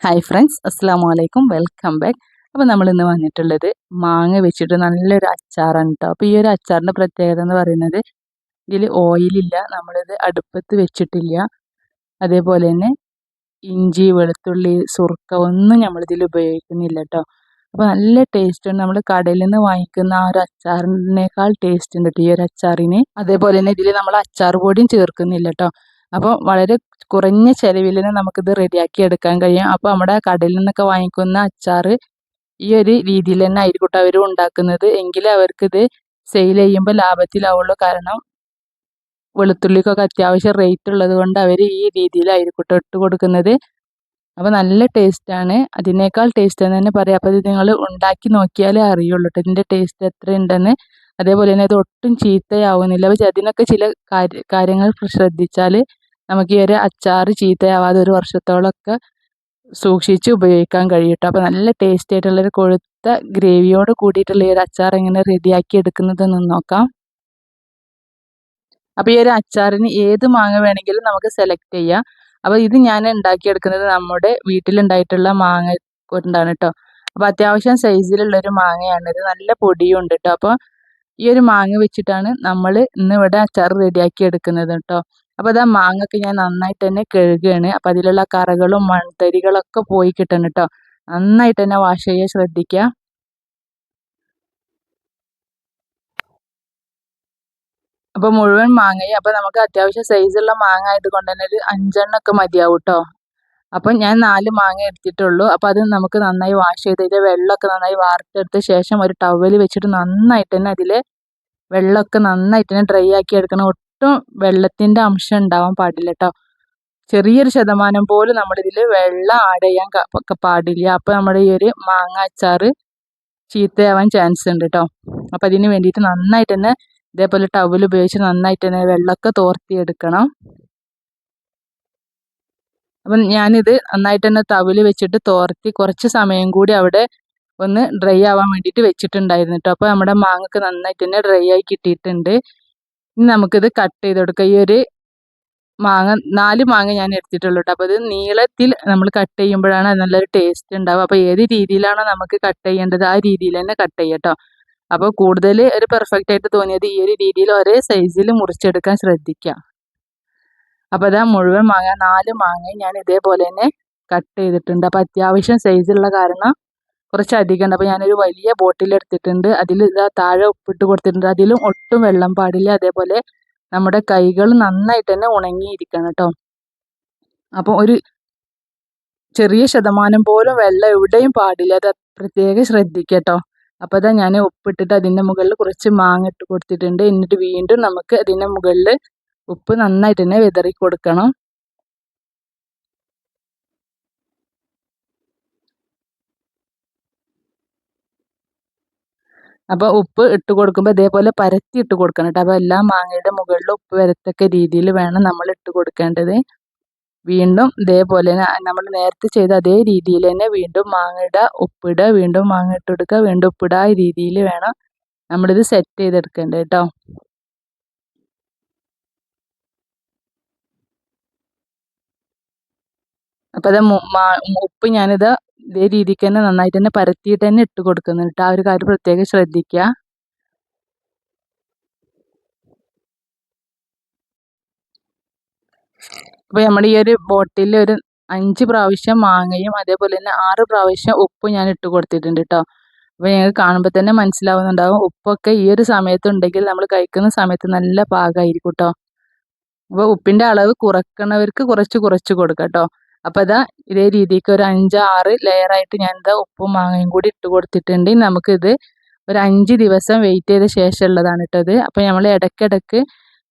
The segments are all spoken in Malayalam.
ഹായ് ഫ്രണ്ട്സ് അസ്സാം വലൈക്കും വെൽക്കം ബാക്ക് അപ്പോൾ നമ്മൾ ഇന്ന് വന്നിട്ടുള്ളത് മാങ്ങ വെച്ചിട്ട് നല്ലൊരു അച്ചാറാണ് കേട്ടോ അപ്പോൾ ഈ ഒരു അച്ചാറിന്റെ പ്രത്യേകത എന്ന് പറയുന്നത് ഇതിൽ ഓയിലില്ല നമ്മളിത് അടുപ്പത്ത് വെച്ചിട്ടില്ല. അതേപോലെ തന്നെ ഇഞ്ചി വെളുത്തുള്ളി സുർക്ക ഒന്നും നമ്മളിതിൽ ഉപയോഗിക്കുന്നില്ല കേട്ടോ അപ്പോൾ നല്ല ടേസ്റ്റ് ഉണ്ട്. നമ്മൾ കടയിൽ നിന്ന് വാങ്ങിക്കുന്ന ആ ഒരു അച്ചാറിനേക്കാൾ ടേസ്റ്റ് ഉണ്ട് ഈ ഒരു അച്ചാറിന്. അതേപോലെ തന്നെ ഇതിൽ നമ്മൾ അച്ചാർ പൊടിയും ചേർക്കുന്നില്ല കേട്ടോ അപ്പോൾ വളരെ കുറഞ്ഞ ചിലവിൽ തന്നെ നമുക്കിത് റെഡിയാക്കി എടുക്കാൻ കഴിയും. അപ്പോൾ നമ്മുടെ കടയിൽ നിന്നൊക്കെ വാങ്ങിക്കുന്ന അച്ചാർ ഈ ഒരു രീതിയിൽ തന്നെ ആയിരിക്കും അവർ ഉണ്ടാക്കുന്നത്. എങ്കിലേ അവർക്കിത് സെയിൽ ചെയ്യുമ്പോൾ ലാഭത്തിലാവുള്ളൂ. കാരണം വെളുത്തുള്ളിക്കൊക്കെ അത്യാവശ്യം റേറ്റ് ഉള്ളത് കൊണ്ട് അവർ ഈ രീതിയിലായിരിക്കും ഇട്ട് കൊടുക്കുന്നത്. അപ്പോൾ നല്ല ടേസ്റ്റാണ് അതിനേക്കാൾ ടേസ്റ്റ് എന്ന് തന്നെ പറയാം. അപ്പോൾ ഇത് നിങ്ങൾ ഉണ്ടാക്കി നോക്കിയാലേ അറിയുള്ളൂ ഇതിന്റെ ടേസ്റ്റ് എത്ര ഉണ്ടെന്ന്. അതേപോലെ തന്നെ ഇത് ഒട്ടും ചീത്തയാവുന്നില്ല. പക്ഷെ അതിനൊക്കെ ചില കാര്യങ്ങൾ ശ്രദ്ധിച്ചാൽ നമുക്ക് ഈ ഒരു അച്ചാർ ചീത്തയാവാതെ ഒരു വർഷത്തോളമൊക്കെ സൂക്ഷിച്ച് ഉപയോഗിക്കാൻ കഴിയും അപ്പോൾ നല്ല ടേസ്റ്റി ആയിട്ടുള്ളൊരു കൊഴുത്ത ഗ്രേവിയോട് കൂടിയിട്ടുള്ള ഈ ഒരു അച്ചാർ എങ്ങനെ റെഡിയാക്കി എടുക്കുന്നതെന്ന് നോക്കാം. അപ്പോൾ ഈ ഒരു അച്ചാറിന് ഏത് മാങ്ങ വേണമെങ്കിലും നമുക്ക് സെലക്ട് ചെയ്യാം. അപ്പോൾ ഇത് ഞാൻ ഉണ്ടാക്കിയെടുക്കുന്നത് നമ്മുടെ വീട്ടിലുണ്ടായിട്ടുള്ള മാങ്ങ കൊണ്ടാണ് കേട്ടോ അപ്പോൾ അത്യാവശ്യം സൈസിലുള്ളൊരു മാങ്ങയാണ്. ഇത് നല്ല പൊടിയും ഉണ്ട് കേട്ടോ അപ്പോൾ ഈ ഒരു മാങ്ങ വെച്ചിട്ടാണ് നമ്മൾ ഇന്ന് ഇവിടെ അച്ചാർ റെഡിയാക്കി എടുക്കുന്നത് കേട്ടോ അപ്പോൾ അതാ മാങ്ങൊക്കെ ഞാൻ നന്നായിട്ട് തന്നെ കഴുകുകയാണ് അപ്പോൾ അതിലുള്ള കറകളും മൺതരികളൊക്കെ പോയി കിട്ടണം കേട്ടോ നന്നായിട്ട് തന്നെ വാഷ് ചെയ്യാൻ ശ്രദ്ധിക്കുക അപ്പോൾ മുഴുവൻ മാങ്ങയും അപ്പോൾ നമുക്ക് അത്യാവശ്യം സൈസുള്ള മാങ്ങ ആയതുകൊണ്ട് തന്നെ ഒരു അഞ്ചെണ്ണൊക്കെ മതിയാവും കേട്ടോ അപ്പം ഞാൻ നാല് മാങ്ങ എടുത്തിട്ടുള്ളൂ. അപ്പോൾ അത് നമുക്ക് നന്നായി വാഷ് ചെയ്തിട്ട് വെള്ളമൊക്കെ നന്നായി വാർത്തെടുത്ത ശേഷം ഒരു ടവൽ വെച്ചിട്ട് നന്നായിട്ട് തന്നെ അതിൽ വെള്ളമൊക്കെ നന്നായിട്ട് തന്നെ ഡ്രൈ ആക്കി എടുക്കണം. ഒട്ടും വെള്ളത്തിന്റെ അംശം ഉണ്ടാവാൻ പാടില്ല കേട്ടോ ചെറിയൊരു ശതമാനം പോലും നമ്മളിതിൽ വെള്ളം ആഡ് ചെയ്യാൻ പാടില്ല. അപ്പോൾ നമ്മുടെ ഈ ഒരു മാങ്ങ അച്ചാർ ചീത്തയാവാൻ ചാൻസ് ഉണ്ട് കേട്ടോ അപ്പോൾ അതിന് വേണ്ടിയിട്ട് നന്നായിട്ട് തന്നെ ഇതേപോലെ ടവൽ ഉപയോഗിച്ച് നന്നായിട്ട് തന്നെ വെള്ളമൊക്കെ തോർത്തി എടുക്കണം അപ്പം ഞാനിത് നന്നായിട്ട് തന്നെ തവിൽ വെച്ചിട്ട് തോർത്തി കുറച്ച് സമയം കൂടി അവിടെ ഒന്ന് ഡ്രൈ ആവാൻ വേണ്ടിയിട്ട് വെച്ചിട്ടുണ്ടായിരുന്നു കേട്ടോ അപ്പോൾ നമ്മുടെ മാങ്ങക്ക് നന്നായിട്ട് തന്നെ ഡ്രൈ ആയി കിട്ടിയിട്ടുണ്ട്. ഇനി നമുക്കിത് കട്ട് ചെയ്ത് കൊടുക്കാം. ഈ ഒരു മാങ്ങ നാല് മാങ്ങ ഞാൻ എടുത്തിട്ടുള്ളൂ കേട്ടോ അപ്പോൾ ഇത് നീളത്തിൽ നമ്മൾ കട്ട് ചെയ്യുമ്പോഴാണ് അത് നല്ലൊരു ടേസ്റ്റ് ഉണ്ടാവുക. അപ്പോൾ ഏത് രീതിയിലാണോ നമുക്ക് കട്ട് ചെയ്യേണ്ടത് ആ രീതിയിൽ തന്നെ കട്ട് ചെയ്യാം കേട്ടോ അപ്പോൾ കൂടുതൽ ഒരു പെർഫെക്റ്റ് ആയിട്ട് തോന്നിയത് ഈ ഒരു രീതിയിൽ ഒരേ സൈസിൽ മുറിച്ചെടുക്കാൻ ശ്രദ്ധിക്കുക അപ്പോൾ അതാ മുഴുവൻ മാങ്ങ നാല് മാങ്ങ ഞാൻ ഇതേപോലെ തന്നെ കട്ട് ചെയ്തിട്ടുണ്ട്. അപ്പോൾ അത്യാവശ്യം സൈസുള്ള കാരണം കുറച്ച് അധികം ഉണ്ട്. അപ്പോൾ ഞാനൊരു വലിയ ബോട്ടിൽ എടുത്തിട്ടുണ്ട്. അതിൽ ഇതാ താഴെ ഉപ്പിട്ട് കൊടുത്തിട്ടുണ്ട്. അതിലും ഒട്ടും വെള്ളം പാടില്ല. അതേപോലെ നമ്മുടെ കൈകൾ നന്നായിട്ട് തന്നെ ഉണങ്ങിയിരിക്കണം കേട്ടോ. അപ്പോൾ ഒരു ചെറിയ ശതമാനം പോലും വെള്ളം എവിടെയും പാടില്ല. അത് പ്രത്യേകം ശ്രദ്ധിക്കട്ടോ അപ്പോൾ അതാ ഞാൻ ഉപ്പിട്ടിട്ട് അതിന്റെ മുകളിൽ കുറച്ച് മാങ്ങ ഇട്ട് കൊടുത്തിട്ടുണ്ട്. എന്നിട്ട് വീണ്ടും നമുക്ക് അതിന്റെ മുകളിൽ ഉപ്പ് നന്നായിട്ട് തന്നെ വിതറി കൊടുക്കണം. അപ്പോൾ ഉപ്പ് ഇട്ട് കൊടുക്കുമ്പോൾ ഇതേപോലെ പരത്തി ഇട്ട് കൊടുക്കണം കേട്ടോ. അപ്പോൾ എല്ലാ മാങ്ങയുടെ മുകളിൽ ഉപ്പ് വരത്തക്ക രീതിയിൽ വേണം നമ്മൾ ഇട്ട് കൊടുക്കേണ്ടത്. വീണ്ടും ഇതേപോലെ നമ്മൾ നേരത്തെ ചെയ്ത അതേ രീതിയിൽ തന്നെ വീണ്ടും മാങ്ങയുടെ ഉപ്പിടുക വീണ്ടും മാങ്ങ ഇട്ട് കൊടുക്കുക വീണ്ടും ഉപ്പിടുക രീതിയിൽ വേണം നമ്മളിത് സെറ്റ് ചെയ്തെടുക്കേണ്ടത് കേട്ടോ. അപ്പോൾ അത് ഉപ്പ് ഞാനിത് ഇതേ രീതിക്ക് തന്നെ നന്നായിട്ട് തന്നെ പരത്തിയിട്ട് തന്നെ ഇട്ട് കൊടുക്കുന്നുണ്ട് ആ ഒരു കാര്യം പ്രത്യേകം ശ്രദ്ധിക്കുക അപ്പോൾ നമ്മുടെ ഈ ഒരു ബോട്ടിൽ ഒരു അഞ്ച് പ്രാവശ്യം മാങ്ങയും അതേപോലെ തന്നെ ആറ് പ്രാവശ്യം ഉപ്പ് ഞാൻ ഇട്ട് കൊടുത്തിട്ടുണ്ട് കേട്ടോ അപ്പോൾ ഞങ്ങൾക്ക് കാണുമ്പോൾ തന്നെ മനസ്സിലാവുന്നുണ്ടാവും ഉപ്പൊക്കെ ഈ ഒരു സമയത്ത് ഉണ്ടെങ്കിൽ നമ്മൾ കഴിക്കുന്ന സമയത്ത് നല്ല പാകമായിരിക്കും കേട്ടോ അപ്പോൾ ഉപ്പിന്റെ അളവ് കുറക്കണവർക്ക് കുറച്ച് കുറച്ച് കൊടുക്കാം കേട്ടോ അപ്പോൾ ഇതാ ഇതേ രീതിക്ക് ഒരു അഞ്ച് ആറ് ലെയറായിട്ട് ഞാൻ ഇതാ ഉപ്പും മാങ്ങയും കൂടി ഇട്ട് കൊടുത്തിട്ടുണ്ട്. നമുക്കിത് ഒരു അഞ്ച് ദിവസം വെയിറ്റ് ചെയ്ത ശേഷം ഉള്ളതാണ് ഇട്ടത് അപ്പോൾ നമ്മൾ ഇടയ്ക്കിടയ്ക്ക്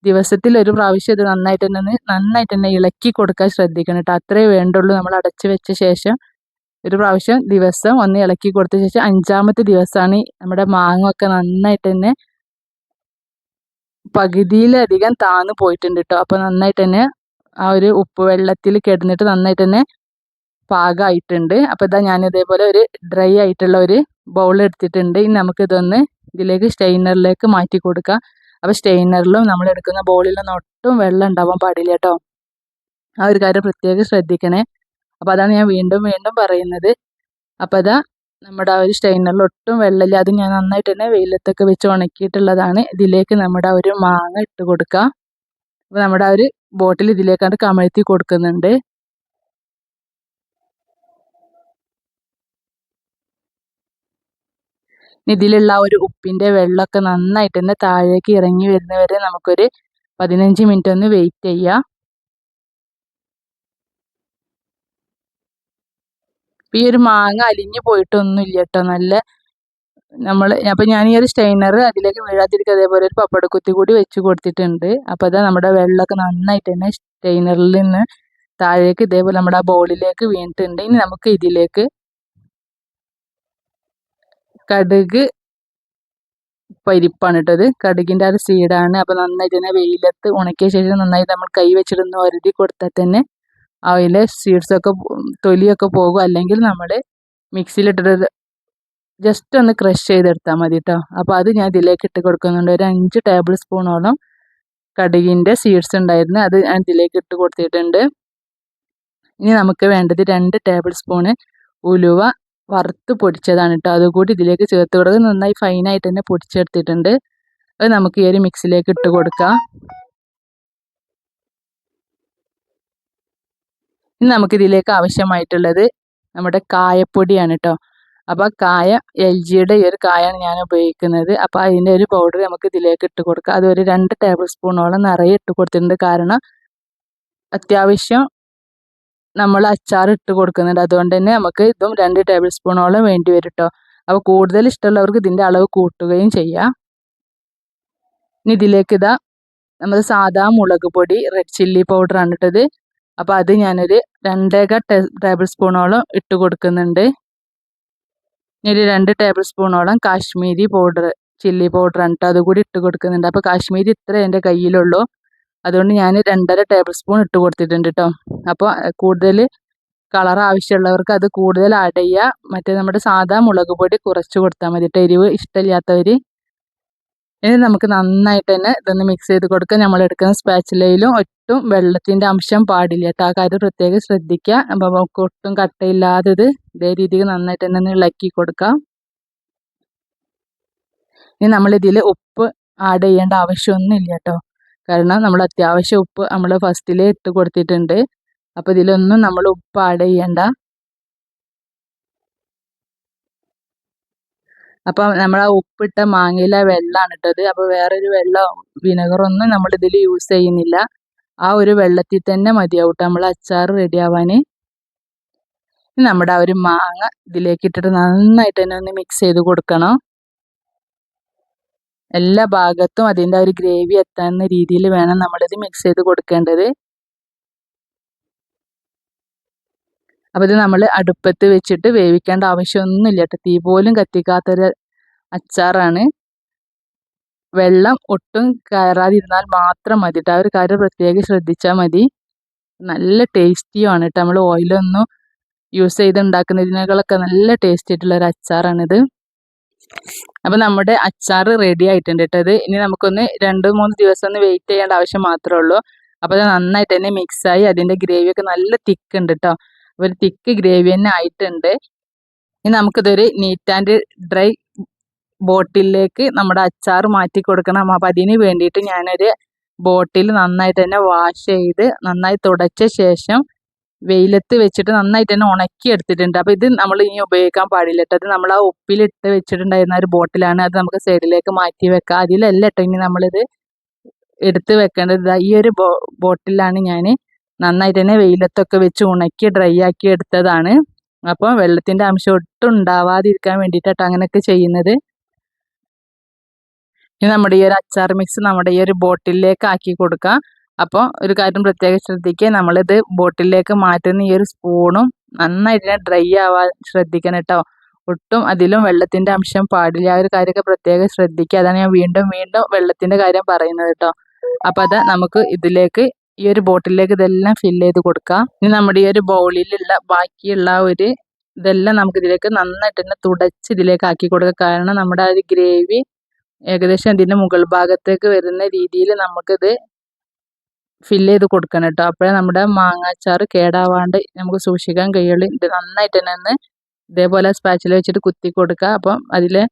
ദിവസത്തിൽ ഒരു പ്രാവശ്യം ഇത് നന്നായിട്ട് തന്നെ നന്നായിട്ട് തന്നെ ഇളക്കി കൊടുക്കാൻ ശ്രദ്ധിക്കണം കേട്ടോ. അത്രേ വേണ്ടുള്ളൂ നമ്മൾ അടച്ചു വെച്ച ശേഷം. ഒരു പ്രാവശ്യം ദിവസം ഒന്ന് ഇളക്കി കൊടുത്ത ശേഷം അഞ്ചാമത്തെ ദിവസമാണ് നമ്മുടെ മാങ്ങ ഒക്കെ നന്നായിട്ട് തന്നെ പകുതിയിലധികം താന്ന് പോയിട്ടുണ്ട് കേട്ടോ. അപ്പോൾ നന്നായിട്ട് തന്നെ ആ ഒരു ഉപ്പ് വെള്ളത്തിൽ കിടന്നിട്ട് നന്നായിട്ട് തന്നെ പാകമായിട്ടുണ്ട് അപ്പോൾ ഇതാ ഞാൻ ഇതേപോലെ ഒരു ഡ്രൈ ആയിട്ടുള്ള ഒരു ബൗൾ എടുത്തിട്ടുണ്ട്. ഇനി നമുക്ക് ഇതൊന്ന് ഇതിലേക്ക് സ്റ്റെയിനറിലേക്ക് മാറ്റി കൊടുക്കാം. അപ്പോൾ സ്റ്റെയിനറിലും നമ്മൾ എടുക്കുന്ന ബൗളിലൊന്നും ഒട്ടും വെള്ളം ഉണ്ടാവാൻ പാടില്ല കേട്ടോ. ആ ഒരു കാര്യം പ്രത്യേകം ശ്രദ്ധിക്കണേ. അപ്പോൾ അതാണ് ഞാൻ വീണ്ടും വീണ്ടും പറയുന്നത്. അപ്പോൾ അതാ നമ്മുടെ ആ ഒരു സ്റ്റെയിനറിൽ ഒട്ടും വെള്ളമില്ല. അത് ഞാൻ നന്നായിട്ട് തന്നെ വെയിലത്തൊക്കെ വെച്ച് ഉണക്കിയിട്ടുള്ളതാണ്. ഇതിലേക്ക് നമ്മുടെ ആ ഒരു മാങ്ങ ഇട്ട് കൊടുക്കുക അപ്പോൾ നമ്മുടെ ആ ഒരു ബോട്ടിൽ ഇതിലേക്കാണ്ട് കമഴ്ത്തി കൊടുക്കുന്നുണ്ട്. ഇതിലുള്ള ഒരു ഉപ്പിന്റെ വെള്ളമൊക്കെ നന്നായിട്ട് തന്നെ താഴേക്ക് ഇറങ്ങി വരുന്നവരെ നമുക്കൊരു പതിനഞ്ച് മിനിറ്റ് ഒന്ന് വെയിറ്റ് ചെയ്യാം. ഈ ഒരു മാങ്ങ അലിഞ്ഞു പോയിട്ടൊന്നുമില്ല കേട്ടോ. നല്ല നമ്മൾ അപ്പം ഞാൻ ഈ ഒരു സ്റ്റെയിനർ അതിലേക്ക് വീഴാതിരിക്കുക അതേപോലെ ഒരു പപ്പടക്കുത്തി കൂടി വെച്ച് കൊടുത്തിട്ടുണ്ട്. അപ്പോൾ അതാ നമ്മുടെ വെള്ളമൊക്കെ നന്നായിട്ട് തന്നെ സ്റ്റെയിനറിൽ നിന്ന് താഴേക്ക് ഇതേപോലെ നമ്മുടെ ആ ബോളിലേക്ക് വീണിട്ടുണ്ട്. ഇനി നമുക്ക് ഇതിലേക്ക് കടുക് പരിപ്പാണ് ഇട്ടത് കടുകിന്റെ ആ ഒരു സീഡാണ് അപ്പോൾ നന്നായിട്ട് തന്നെ വെയിലത്ത് ഉണക്കിയ ശേഷം നന്നായി നമ്മൾ കൈ വെച്ചിട്ടൊന്ന് ഒരുതി കൊടുത്താൽ തന്നെ അതിലെ സീഡ്സൊക്കെ തൊലിയൊക്കെ പോകും. അല്ലെങ്കിൽ നമ്മൾ മിക്സിയിലിട്ടിട്ട് ജസ്റ്റ് ഒന്ന് ക്രഷ് ചെയ്തെടുത്താൽ മതി കേട്ടോ അപ്പോൾ അത് ഞാൻ ഇതിലേക്ക് ഇട്ട് കൊടുക്കുന്നുണ്ട്. ഒരു അഞ്ച് ടേബിൾ സ്പൂണോളം കടുകിന്റെ സീഡ്സ് ഉണ്ടായിരുന്നു. അത് ഞാൻ ഇതിലേക്ക് ഇട്ട് കൊടുത്തിട്ടുണ്ട്. ഇനി നമുക്ക് വേണ്ടത് രണ്ട് ടേബിൾ സ്പൂണ് ഉലുവ വറുത്ത് പൊടിച്ചതാണ് കേട്ടോ അതുകൂടി ഇതിലേക്ക് ചേർത്ത് കൊടുക്കുക നന്നായി ഫൈനായിട്ട് തന്നെ പൊടിച്ചെടുത്തിട്ടുണ്ട്. അത് നമുക്ക് ഈ ഒരു മിക്സിലേക്ക് ഇട്ട് കൊടുക്കാം. ഇനി നമുക്ക് ഇതിലേക്ക് ആവശ്യമായിട്ടുള്ളത് നമ്മുടെ കായപ്പൊടിയാണ് കേട്ടോ അപ്പോൾ കായ എൽ ജിയുടെ ഈ ഒരു കായാണ് ഞാൻ ഉപയോഗിക്കുന്നത്. അപ്പോൾ അതിന്റെ ഒരു പൗഡർ നമുക്ക് ഇതിലേക്ക് ഇട്ട് കൊടുക്കാം. അതൊരു രണ്ട് ടേബിൾ സ്പൂണോളം നിറയെ ഇട്ട് കൊടുത്തിട്ടുണ്ട്. കാരണം അത്യാവശ്യം നമ്മൾ അച്ചാർ ഇട്ട് കൊടുക്കുന്നുണ്ട്. അതുകൊണ്ട് തന്നെ നമുക്ക് ഇതും രണ്ട് ടേബിൾ സ്പൂണോളം വേണ്ടി വരും കേട്ടോ അപ്പോൾ കൂടുതൽ ഇഷ്ടമുള്ളവർക്ക് ഇതിന്റെ അളവ് കൂട്ടുകയും ചെയ്യാം. ഇനി ഇതിലേക്ക് ഇതാ നമ്മൾ സാധാ മുളക് പൊടി റെഡ് ചില്ലി പൗഡർ ആണ് ഇട്ടത്. അപ്പോൾ അത് ഞാനൊരു രണ്ടേക ടേബിൾ സ്പൂണോളം ഇട്ട് കൊടുക്കുന്നുണ്ട്. ഒരു രണ്ട് ടേബിൾ സ്പൂണോളം കാശ്മീരി പൗഡർ ചില്ലി പൗഡർ എന്നിട്ട് അതുകൂടി ഇട്ട് കൊടുക്കുന്നുണ്ട്. അപ്പോൾ കാശ്മീരി ഇത്ര എന്റെ കയ്യിലുള്ളൂ. അതുകൊണ്ട് ഞാൻ രണ്ടര ടേബിൾ സ്പൂൺ ഇട്ട് കൊടുത്തിട്ടുണ്ട് കേട്ടോ അപ്പോൾ കൂടുതൽ കളർ ആവശ്യമുള്ളവർക്ക് അത് കൂടുതൽ ആഡ് ചെയ്യുക. മറ്റേ നമ്മുടെ സാധാ മുളക് പൊടി കുറച്ച് കൊടുത്താൽ മതി കേട്ടോ എരിവ് ഇഷ്ടമില്ലാത്തവർ. ഇനി നമുക്ക് നന്നായിട്ട് തന്നെ ഇതൊന്ന് മിക്സ് ചെയ്ത് കൊടുക്കാം നമ്മൾ എടുക്കുന്ന സ്പാച്ചിലയിലും ഒട്ടും വെള്ളത്തിന്റെ അംശം പാടില്ല. കേട്ടോ. ആ കാര്യം പ്രത്യേകം ശ്രദ്ധിക്കുക. അപ്പോൾ നമുക്ക് ഒട്ടും കട്ടയില്ലാതെ ഇത് രീതിക്ക് നന്നായിട്ട് തന്നെ ഇളക്കി കൊടുക്കാം. ഇനി നമ്മളിതിൽ ഉപ്പ് ആഡ് ചെയ്യേണ്ട ആവശ്യമൊന്നുമില്ല കേട്ടോ. കാരണം നമ്മൾ അത്യാവശ്യം ഉപ്പ് നമ്മൾ ഫസ്റ്റിലേ ഇട്ട് കൊടുത്തിട്ടുണ്ട്. അപ്പോൾ ഇതിലൊന്നും നമ്മൾ ഉപ്പ് ആഡ് ചെയ്യണ്ട. അപ്പോൾ നമ്മൾ ആ ഉപ്പിട്ട മാങ്ങയിലെ വെള്ളമാണ് ഇട്ടത്. അപ്പോൾ വേറൊരു വെള്ളം വിനെഗറൊന്നും നമ്മൾ ഇതിൽ യൂസ് ചെയ്യുന്നില്ല. ആ ഒരു വെള്ളത്തിൽ തന്നെ മതിയാവും നമ്മൾ അച്ചാർ റെഡി ആവാൻ നമ്മുടെ ആ ഒരു മാങ്ങ ഇതിലേക്ക് ഇട്ടിട്ട് നന്നായിട്ട് തന്നെ ഒന്ന് മിക്സ് ചെയ്ത് കൊടുക്കണം. എല്ലാ ഭാഗത്തും അതിന്റെ ഒരു ഗ്രേവി എത്താവുന്ന രീതിയിൽ വേണം നമ്മളിത് മിക്സ് ചെയ്ത് കൊടുക്കേണ്ടത്. അപ്പോൾ ഇത് നമ്മൾ അടുപ്പത്ത് വെച്ചിട്ട് വേവിക്കേണ്ട ആവശ്യമൊന്നുമില്ല കേട്ടോ. തീ പോലും കത്തിക്കാത്തൊരു അച്ചാറാണ്. വെള്ളം ഒട്ടും കയറാതിരുന്നാൽ മാത്രം മതി കേട്ടോ ആ ഒരു കാര്യം പ്രത്യേകം ശ്രദ്ധിച്ചാൽ മതി. നല്ല ടേസ്റ്റിയുമാണ് കേട്ടോ നമ്മൾ ഓയിലൊന്നും യൂസ് ചെയ്ത് ഉണ്ടാക്കുന്നതിനേക്കാളൊക്കെ നല്ല ടേസ്റ്റി ആയിട്ടുള്ള ഒരു അച്ചാറാണിത്. അപ്പോൾ നമ്മുടെ അച്ചാർ റെഡി ആയിട്ടുണ്ട് കേട്ടോ ഇത്. ഇനി നമുക്കൊന്ന് രണ്ട് മൂന്ന് ദിവസം ഒന്ന് വെയിറ്റ് ചെയ്യേണ്ട ആവശ്യം മാത്രമേ ഉള്ളൂ. അപ്പോൾ അത് നന്നായിട്ട് തന്നെ മിക്സായി അതിന്റെ ഗ്രേവിയൊക്കെ നല്ല തിക്ക് ഉണ്ട് കേട്ടോ ഒരു തിക്ക് ഗ്രേവി തന്നെ ആയിട്ടുണ്ട്. ഇനി നമുക്കിതൊരു നീറ്റ് ആൻഡ് ഡ്രൈ ബോട്ടിലേക്ക് നമ്മുടെ അച്ചാർ മാറ്റി കൊടുക്കണം. അപ്പം അതിന് വേണ്ടിയിട്ട് ഞാനൊരു ബോട്ടിൽ നന്നായിട്ട് തന്നെ വാഷ് ചെയ്ത് നന്നായി തുടച്ച ശേഷം വെയിലത്ത് വെച്ചിട്ട് നന്നായിട്ട് തന്നെ ഉണക്കി എടുത്തിട്ടുണ്ട്. അപ്പോൾ ഇത് നമ്മൾ ഇനി ഉപയോഗിക്കാൻ പാടില്ല കേട്ടോ. അത് നമ്മൾ ആ ഉപ്പിലിട്ട് വെച്ചിട്ടുണ്ടായിരുന്ന ഒരു ബോട്ടിലാണ്. അത് നമുക്ക് സൈഡിലേക്ക് മാറ്റി വെക്കാം. അതിലല്ല കേട്ടോ ഇനി നമ്മളിത് എടുത്ത് വെക്കേണ്ടത്. ഈ ഒരു ബോട്ടിലാണ് ഞാൻ നന്നായിട്ട് തന്നെ വെയിലത്തൊക്കെ വെച്ച് ഉണക്കി ഡ്രൈ ആക്കി എടുത്തതാണ്. അപ്പോൾ വെള്ളത്തിന്റെ അംശം ഒട്ടും ഉണ്ടാവാതിരിക്കാൻ വേണ്ടിയിട്ടാണ് അങ്ങനെയൊക്കെ ചെയ്യുന്നത്. ഇനി നമ്മുടെ ഈ ഒരു അച്ചാർ മിക്സ് നമ്മുടെ ഈ ഒരു ബോട്ടിലേക്ക് ആക്കി കൊടുക്കുക അപ്പോൾ ഒരു കാര്യം പ്രത്യേകം ശ്രദ്ധിക്കുക നമ്മളിത് ബോട്ടിലേക്ക് മാറ്റുന്ന ഈ ഒരു സ്പൂണും നന്നായിട്ട് ഡ്രൈ ആവാൻ ശ്രദ്ധിക്കണം കേട്ടോ. ഒട്ടും അതിലും വെള്ളത്തിന്റെ അംശം പാടില്ല. ആ ഒരു കാര്യമൊക്കെ പ്രത്യേകം ശ്രദ്ധിക്കുക. അതാണ് ഞാൻ വീണ്ടും വീണ്ടും വെള്ളത്തിന്റെ കാര്യം പറയുന്നത് കേട്ടോ. അപ്പോൾ അത് നമുക്ക് ഇതിലേക്ക് ഈ ഒരു ബോട്ടിലേക്ക് ഇതെല്ലാം ഫിൽ ചെയ്ത് കൊടുക്കാം. ഇനി നമ്മുടെ ഈ ഒരു ബൗളിലുള്ള ബാക്കിയുള്ള ഒരു ഇതെല്ലാം നമുക്ക് ഇതിലേക്ക് നന്നായിട്ട് തന്നെ തുടച്ച് ഇതിലേക്ക് ആക്കി കൊടുക്കുക കാരണം നമ്മുടെ ആ ഒരു ഗ്രേവി ഏകദേശം ഇതിന്റെ മുകൾ ഭാഗത്തേക്ക് വരുന്ന രീതിയിൽ നമുക്കിത് ഫില്ല് ചെയ്ത് കൊടുക്കണം കേട്ടോ. അപ്പോഴേ നമ്മുടെ മാങ്ങാച്ചാറ് കേടാവാണ്ട് നമുക്ക് സൂക്ഷിക്കാൻ കഴിയുള്ളൂ. ഇത് നന്നായിട്ട് തന്നെ ഒന്ന് ഇതേപോലെ സ്പാച്ചിൽ വെച്ചിട്ട് കുത്തി കൊടുക്കുക. അപ്പം അതിലെ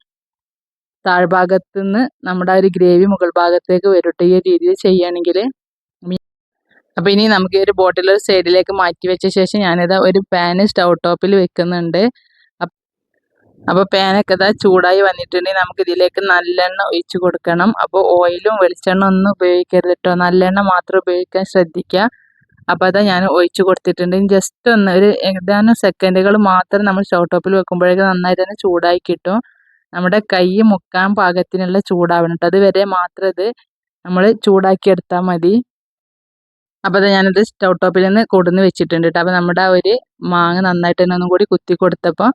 താഴ്ഭാഗത്ത് നിന്ന് നമ്മുടെ ഒരു ഗ്രേവി മുകൾ ഭാഗത്തേക്ക് വരട്ടെ ഈ രീതിയിൽ ചെയ്യുകയാണെങ്കിൽ. അപ്പോൾ ഇനി നമുക്ക് ഈ ഒരു ബോട്ടിൽ ഒരു സൈഡിലേക്ക് മാറ്റി വെച്ച ശേഷം ഞാനിത് ഒരു പാന് സ്റ്റൗ ടോപ്പിൽ വെക്കുന്നുണ്ട്. അപ്പോൾ പാനൊക്കെ ഇതാ ചൂടായി വന്നിട്ടുണ്ടെങ്കിൽ നമുക്ക് ഇതിലേക്ക് നല്ലെണ്ണ ഒഴിച്ചു കൊടുക്കണം. അപ്പോൾ ഓയിലും വെളിച്ചെണ്ണ ഒന്നും ഉപയോഗിക്കരുത് കേട്ടോ നല്ലെണ്ണ മാത്രം ഉപയോഗിക്കാൻ ശ്രദ്ധിക്കുക അപ്പോൾ അതാ ഞാൻ ഒഴിച്ചു കൊടുത്തിട്ടുണ്ട്. ജസ്റ്റ് ഒന്ന് ഒരു ഏതാനും സെക്കൻഡുകൾ മാത്രം നമ്മൾ സ്റ്റൗ ടോപ്പിൽ വെക്കുമ്പോഴേക്കും നന്നായിട്ട് തന്നെ ചൂടായി കിട്ടും. നമ്മുടെ കൈ മുക്കാൻ പാകത്തിനുള്ള ചൂടാവണം കേട്ടോ അതുവരെ മാത്രം ഇത് നമ്മൾ ചൂടാക്കിയെടുത്താൽ മതി. അപ്പോൾ ഞാനത് സ്റ്റൗ ടോപ്പിൽ നിന്ന് കൊടുന്ന് വെച്ചിട്ടുണ്ട് കേട്ടോ അപ്പോൾ നമ്മുടെ ആ ഒരു മാങ്ങ നന്നായിട്ട് തന്നെ ഒന്നും കൂടി കുത്തി കൊടുത്തപ്പോൾ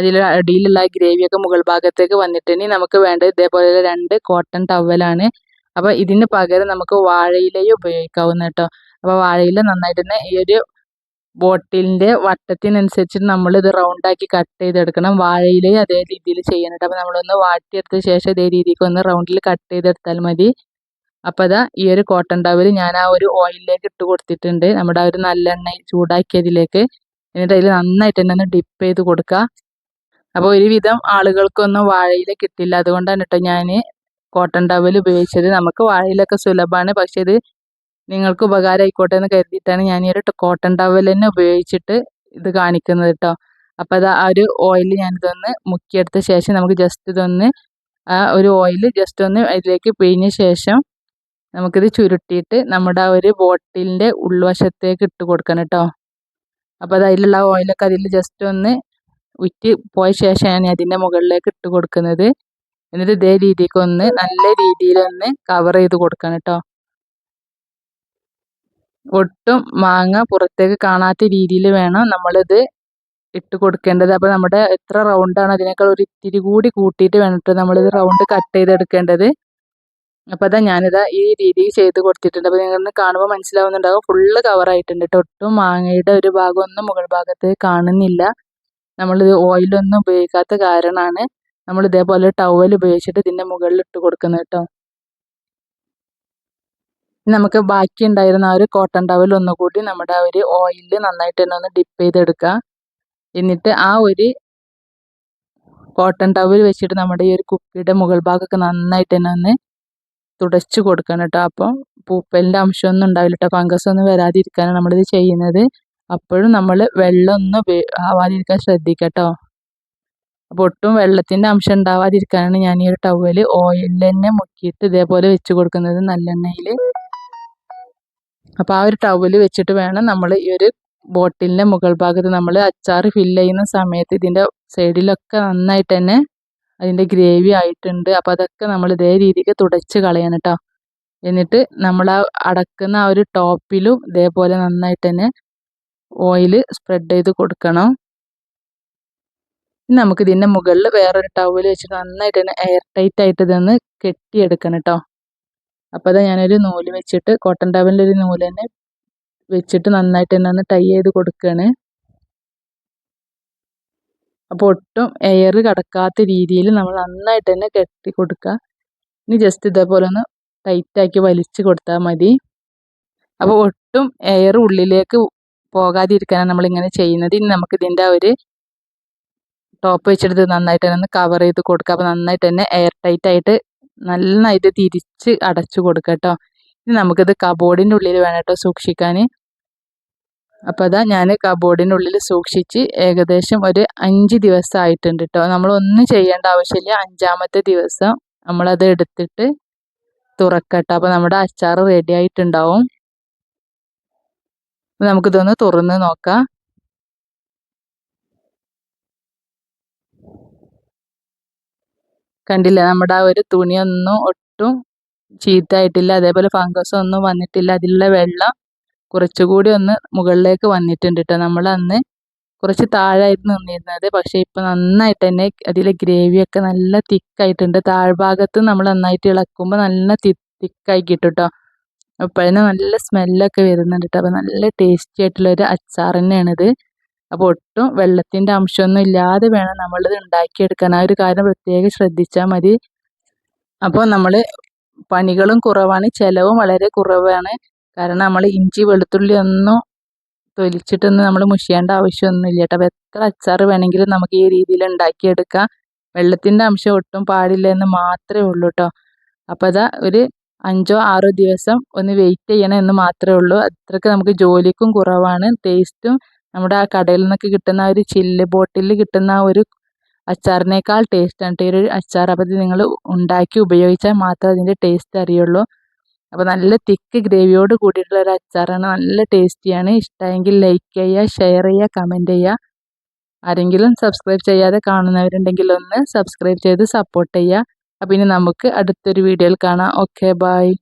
അതിൽ അടിയിലുള്ള ഗ്രേവിയൊക്കെ മുകൾ ഭാഗത്തേക്ക് വന്നിട്ടുണ്ടെങ്കിൽ നമുക്ക് വേണ്ടത് ഇതേപോലെ രണ്ട് കോട്ടൺ ടവലാണ് അപ്പോൾ ഇതിന് പകരം നമുക്ക് വാഴയിലയും ഉപയോഗിക്കാവുന്ന കേട്ടോ. അപ്പോൾ വാഴയില നന്നായിട്ട് തന്നെ ഈ ഒരു ബോട്ടിലിന്റെ വട്ടത്തിനനുസരിച്ച് നമ്മൾ ഇത് റൗണ്ടാക്കി കട്ട് ചെയ്തെടുക്കണം. വാഴയിലയും അതേ രീതിയിൽ ചെയ്യണം അപ്പോൾ നമ്മളൊന്ന് വാട്ടിയെടുത്ത ശേഷം ഇതേ രീതിക്ക് ഒന്ന് റൗണ്ടിൽ കട്ട് ചെയ്തെടുത്താൽ മതി. അപ്പോൾ അതാ ഈ ഒരു കോട്ടൺ ടവൽ ഞാൻ ആ ഒരു ഓയിലിലേക്ക് ഇട്ട് കൊടുത്തിട്ടുണ്ട്. നമ്മുടെ ആ ഒരു നല്ലെണ്ണ ചൂടാക്കിയതിലേക്ക്. എന്നിട്ട് അതിൽ നന്നായിട്ട് തന്നെ ഒന്ന് ഡിപ്പ് ചെയ്ത് കൊടുക്കുക. അപ്പോൾ ഒരുവിധം ആളുകൾക്കൊന്നും വാഴയില കിട്ടില്ല. അതുകൊണ്ടാണ് കേട്ടോ ഞാൻ കോട്ടൺ ടവൽ ഉപയോഗിച്ചത്. നമുക്ക് വാഴയിലൊക്കെ സുലഭമാണ്. പക്ഷെ ഇത് നിങ്ങൾക്ക് ഉപകാരം ഉപകാരമായിക്കോട്ടെ എന്ന് കരുതിയിട്ടാണ് ഞാൻ ഈ ഒരു കോട്ടൺ ടവൽ തന്നെ ഉപയോഗിച്ചിട്ട് ഇത് കാണിക്കുന്നത് കേട്ടോ അപ്പോൾ അത് ആ ഒരു ഓയിൽ ഞാനിതൊന്ന് മുക്കിയെടുത്ത ശേഷം നമുക്ക് ജസ്റ്റ് ഇതൊന്ന് ആ ഒരു ഓയിൽ ജസ്റ്റ് ഒന്ന് അതിലേക്ക് പിഴിഞ്ഞ ശേഷം നമുക്കിത് ചുരുട്ടിയിട്ട് നമ്മുടെ ആ ഒരു ബോട്ടിലിന്റെ ഉൾവശത്തേക്ക് ഇട്ട് കൊടുക്കണം കേട്ടോ അപ്പോൾ അത് അതിലുള്ള ഓയിലൊക്കെ അതിൽ ജസ്റ്റ് ഒന്ന് ഉറ്റി പോയ ശേഷമാണ് അതിന്റെ മുകളിലേക്ക് ഇട്ട് കൊടുക്കുന്നത്. എന്നിട്ട് ഇതേ രീതിക്ക് ഒന്ന് നല്ല രീതിയിലൊന്ന് കവർ ചെയ്ത് കൊടുക്കണം കേട്ടോ ഒട്ടും മാങ്ങ പുറത്തേക്ക് കാണാത്ത രീതിയിൽ വേണം നമ്മളിത് ഇട്ട് കൊടുക്കേണ്ടത്. അപ്പോൾ നമ്മുടെ എത്ര റൗണ്ടാണ് അതിനേക്കാൾ ഒരു ഇത്തിരി കൂടി കൂട്ടിയിട്ട് വേണം നമ്മളിത് റൗണ്ട് കട്ട് ചെയ്തെടുക്കേണ്ടത്. അപ്പോൾ അതാ ഞാനിതാ ഈ രീതിയിൽ ചെയ്ത് കൊടുത്തിട്ടുണ്ട്. അപ്പോൾ നിങ്ങൾ കാണുമ്പോൾ മനസ്സിലാവുന്നുണ്ടാവും. ഫുള്ള് കവറായിട്ടുണ്ട് കേട്ടോ ഒട്ടും മാങ്ങയുടെ ഒരു ഭാഗമൊന്നും മുകൾ ഭാഗത്ത് കാണുന്നില്ല. നമ്മളിത് ഓയിലൊന്നും ഉപയോഗിക്കാത്ത കാരണമാണ് നമ്മൾ ഇതേപോലെ ടവൽ ഉപയോഗിച്ചിട്ട് ഇതിന്റെ മുകളിൽ ഇട്ട് കൊടുക്കുന്നത് കേട്ടോ നമുക്ക് ബാക്കി ഉണ്ടായിരുന്ന ആ ഒരു കോട്ടൺ ടവൽ ഒന്നുകൂടി നമ്മുടെ ഒരു ഓയിലിൽ നന്നായിട്ട് തന്നെ ഒന്ന് ഡിപ്പ് ചെയ്തെടുക്കുക. എന്നിട്ട് ആ ഒരു കോട്ടൺ ടവൽ വെച്ചിട്ട് നമ്മുടെ ഈ ഒരു കുപ്പിയുടെ മുകൾ ഭാഗമൊക്കെ നന്നായിട്ട് തന്നെ ഒന്ന് തുടച്ച് കൊടുക്കണം കേട്ടോ അപ്പം പൂപ്പലിന്റെ അംശമൊന്നും ഉണ്ടാവില്ല കേട്ടോ ഫംഗസ് ഒന്നും വരാതിരിക്കാനാണ് നമ്മളിത് ചെയ്യുന്നത്. അപ്പോഴും നമ്മൾ വെള്ളമൊന്നും ആവാതിരിക്കാൻ ശ്രദ്ധിക്കട്ടോ. കേട്ടോ അപ്പോൾ ഒട്ടും വെള്ളത്തിന്റെ അംശം ഉണ്ടാവാതിരിക്കാനാണ് ഞാൻ ഈ ഒരു ടവൽ ഓയിലിൽ തന്നെ മുക്കിയിട്ട് ഇതേപോലെ വെച്ച് കൊടുക്കുന്നത് നല്ലെണ്ണയിൽ അപ്പോൾ ആ ഒരു ടവൽ വെച്ചിട്ട് വേണം നമ്മൾ ഈ ഒരു ബോട്ടിലിന്റെ മുകൾ ഭാഗത്ത് നമ്മൾ അച്ചാർ ഫില്ല് ചെയ്യുന്ന സമയത്ത് ഇതിന്റെ സൈഡിലൊക്കെ നന്നായിട്ട് തന്നെ അതിന്റെ ഗ്രേവി ആയിട്ടുണ്ട്. അപ്പോൾ അതൊക്കെ നമ്മൾ ഇതേ രീതിക്ക് തുടച്ച് കളയണം കേട്ടോ എന്നിട്ട് നമ്മൾ ആ അടക്കുന്ന ആ ഒരു ടോപ്പിലും ഇതേപോലെ നന്നായിട്ട് തന്നെ ഓയിൽ സ്പ്രെഡ് ചെയ്ത് കൊടുക്കണം. നമുക്ക് ഇതിന്റെ മുകളിൽ വേറൊരു ടവൽ വെച്ചിട്ട് നന്നായിട്ട് തന്നെ എയർ ടൈറ്റ് ആയിട്ട് ഇതൊന്ന് കെട്ടിയെടുക്കണം കേട്ടോ. അപ്പോൾ അതാ ഞാനൊരു നൂൽ വെച്ചിട്ട് കോട്ടൺ ടവലിന്റെ നൂൽ തന്നെ വെച്ചിട്ട് നന്നായിട്ട് തന്നെ ഒന്ന് ടൈ ചെയ്ത് കൊടുക്കുകയാണ് അപ്പോൾ ഒട്ടും എയർ കടക്കാത്ത രീതിയിൽ നമ്മൾ നന്നായിട്ട് തന്നെ കെട്ടി കൊടുക്കുക. ഇനി ജസ്റ്റ് ഇതേപോലെ ഒന്ന് ടൈറ്റാക്കി വലിച്ചു കൊടുത്താൽ മതി. അപ്പോൾ ഒട്ടും എയർ ഉള്ളിലേക്ക് പോകാതിരിക്കാനാണ് നമ്മളിങ്ങനെ ചെയ്യുന്നത്. ഇനി നമുക്ക് ഇതിന്റെ ഒരു ടോപ്പ് വെച്ചെടുത്ത് നന്നായിട്ട് തന്നെ ഒന്ന് കവർ ചെയ്ത് കൊടുക്കുക. അപ്പോൾ നന്നായിട്ട് തന്നെ എയർ ടൈറ്റ് ആയിട്ട് നന്നായിട്ട് തിരിച്ച് അടച്ചു കൊടുക്കുക കേട്ടോ ഇനി നമുക്കിത് കബോർഡിന്റെ ഉള്ളിൽ വേണം കേട്ടോ സൂക്ഷിക്കാൻ അപ്പോൾ അതാ ഞാൻ കബോർഡിന്റെ ഉള്ളിൽ സൂക്ഷിച്ച് ഏകദേശം ഒരു അഞ്ച് ദിവസം ആയിട്ടുണ്ട് കേട്ടോ നമ്മളൊന്നും ചെയ്യേണ്ട ആവശ്യമില്ല. അഞ്ചാമത്തെ ദിവസം നമ്മളത് എടുത്തിട്ട് തുറക്കട്ടെ അപ്പോൾ നമ്മുടെ അച്ചാർ റെഡി ആയിട്ടുണ്ടാവും. നമുക്കിതൊന്ന് തുറന്ന് നോക്കാം. കണ്ടില്ല? നമ്മുടെ ആ ഒരു തുണിയൊന്നും ഒട്ടും ചീത്തായിട്ടില്ല അതേപോലെ ഫംഗസ് ഒന്നും വന്നിട്ടില്ല. അതിലുള്ള വെള്ളം കുറച്ചുകൂടി ഒന്ന് മുകളിലേക്ക് വന്നിട്ടുണ്ട് കേട്ടോ നമ്മൾ അന്ന് കുറച്ച് താഴായിരുന്നു നിന്നിരുന്നത്. പക്ഷേ ഇപ്പം നന്നായിട്ട് തന്നെ അതിലെ ഗ്രേവിയൊക്കെ നല്ല തിക്കായിട്ടുണ്ട്. താഴ്ഭാഗത്ത് നമ്മൾ നന്നായിട്ട് ഇളക്കുമ്പോൾ നല്ല തിക്കായി കിട്ടും കേട്ടോ അപ്പോഴന്നെ നല്ല സ്മെല്ലൊക്കെ വരുന്നുണ്ട് കേട്ടോ അപ്പോൾ നല്ല ടേസ്റ്റി ആയിട്ടുള്ളൊരു അച്ചാർ തന്നെയാണിത്. അപ്പോൾ ഒട്ടും വെള്ളത്തിന്റെ അംശമൊന്നും ഇല്ലാതെ വേണം നമ്മളിത് ഉണ്ടാക്കിയെടുക്കാൻ. ആ ഒരു കാര്യം പ്രത്യേകം ശ്രദ്ധിച്ചാൽ മതി. അപ്പോൾ നമ്മൾ പണികളും കുറവാണ്. ചിലവും വളരെ കുറവാണ്. കാരണം നമ്മൾ ഇഞ്ചി വെളുത്തുള്ളി ഒന്നും തൊലിച്ചിട്ടൊന്നും നമ്മൾ മുഷിയേണ്ട ആവശ്യമൊന്നുമില്ല കേട്ടോ അപ്പോൾ എത്ര അച്ചാർ വേണമെങ്കിലും നമുക്ക് ഈ രീതിയിൽ ഉണ്ടാക്കിയെടുക്കാം. വെള്ളത്തിന്റെ അംശം ഒട്ടും പാടില്ല എന്ന് മാത്രമേ ഉള്ളൂ കേട്ടോ അപ്പോൾ അതാ ഒരു അഞ്ചോ ആറോ ദിവസം ഒന്ന് വെയിറ്റ് ചെയ്യണം എന്ന് മാത്രമേ ഉള്ളൂ. അത്രയ്ക്ക് നമുക്ക് ജോലിക്കും കുറവാണ്. ടേസ്റ്റും നമ്മുടെ ആ കടയിൽ നിന്നൊക്കെ കിട്ടുന്ന ഒരു ചില്ല് ബോട്ടിലിൽ കിട്ടുന്ന ഒരു അച്ചാറിനേക്കാൾ ടേസ്റ്റാണ് ഈ ഒരു അച്ചാർ അപ്പോൾ നിങ്ങൾ ഉണ്ടാക്കി ഉപയോഗിച്ചാൽ മാത്രമേ അതിന്റെ ടേസ്റ്റ് അറിയുള്ളൂ. അപ്പോൾ നല്ല തിക്ക് ഗ്രേവിയോട് കൂടിയിട്ടുള്ള ഒരു അച്ചാറാണ്. നല്ല ടേസ്റ്റിയാണ് ഇഷ്ടമായെങ്കിൽ ലൈക്ക് ചെയ്യുക ഷെയർ ചെയ്യുക കമന്റ് ചെയ്യുക. ആരെങ്കിലും സബ്സ്ക്രൈബ് ചെയ്യാതെ കാണുന്നവരുണ്ടെങ്കിൽ ഒന്ന് സബ്സ്ക്രൈബ് ചെയ്ത് സപ്പോർട്ട് ചെയ്യുക. അപ്പം ഇനി നമുക്ക് അടുത്തൊരു വീഡിയോയിൽ കാണാം. Okay bye